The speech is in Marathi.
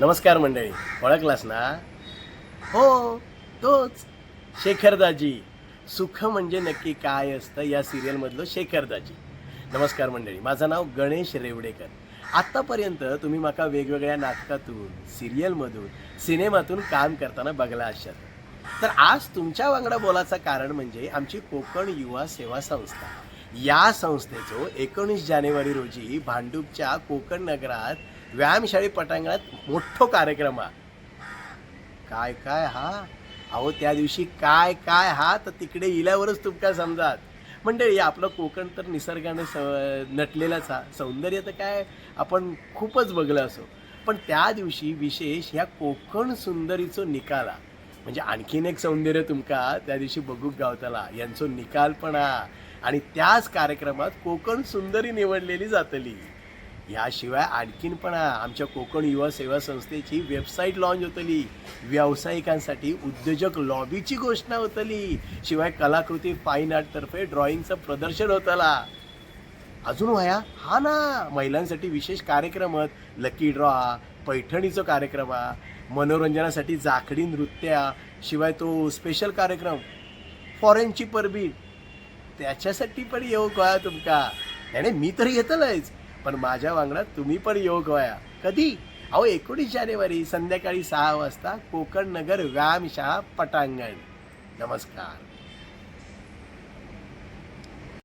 नमस्कार मंडळी ओळखलास ना? हो तोच. शेखरदाजी. सुख म्हणजे नक्की काय असतं या सिरियलमधलं शेखरदाजी. नमस्कार मंडळी माझं नाव गणेश रेवडेकर. आत्तापर्यंत तुम्ही माका वेगवेगळ्या नाटकातून सिरियलमधून सिनेमातून काम करताना बघला असाल. तर आज तुमच्या वांगडा बोलाचं कारण म्हणजे आमची कोकण युवा सेवा संस्था. या संस्थेचो एकोणीस जानेवारी रोजी भांडूपच्या कोकण नगरात व्यायामशाळी पटांगणात मोठो कार्यक्रम हा काय काय हा? अहो त्या दिवशी काय काय हा? तर तिकडे इल्यावरच तुमका समजात. मंडळी आपलं कोकण तर निसर्गाने स नटलेलाच हा. सौंदर्य तर काय आपण खूपच बघलं असो. पण त्या दिवशी विशेष ह्या कोकण सुंदरीचो निकाला म्हणजे आणखीन एक सौंदर्य तुमका त्या दिवशी बघूक गावतला. यांचो निकाल पण हा. आणि त्याच कार्यक्रमात कोकण सुंदरी निवडलेली जातली. याशिवाय आणखीन पण आमच्या कोकण युवा सेवा संस्थेची वेबसाईट लॉन्च होतली. व्यावसायिकांसाठी उद्योजक लॉबीची घोषणा होतली. शिवाय कलाकृती फाईन आर्टतर्फे ड्रॉइंगचं प्रदर्शन होतला. अजून वया हा ना. महिलांसाठी विशेष कार्यक्रम लकी ड्रॉ पैठणीचं पैठणीचा कार्यक्रम हा मनोरंजनासाठी जाखडी नृत्या शिवाय तो स्पेशल कार्यक्रम फॉरेनची परबीण त्याच्यासाठी पण येऊ कळा तुमका? त्याने मी तर घेतलंच पण माझ्या वांगडात तुम्ही पण योग व्हाया. कधी? अहो एकोणीस जानेवारी संध्याकाळी सहा वाजता कोकण नगर व्यायामशाळा पटांगण. नमस्कार.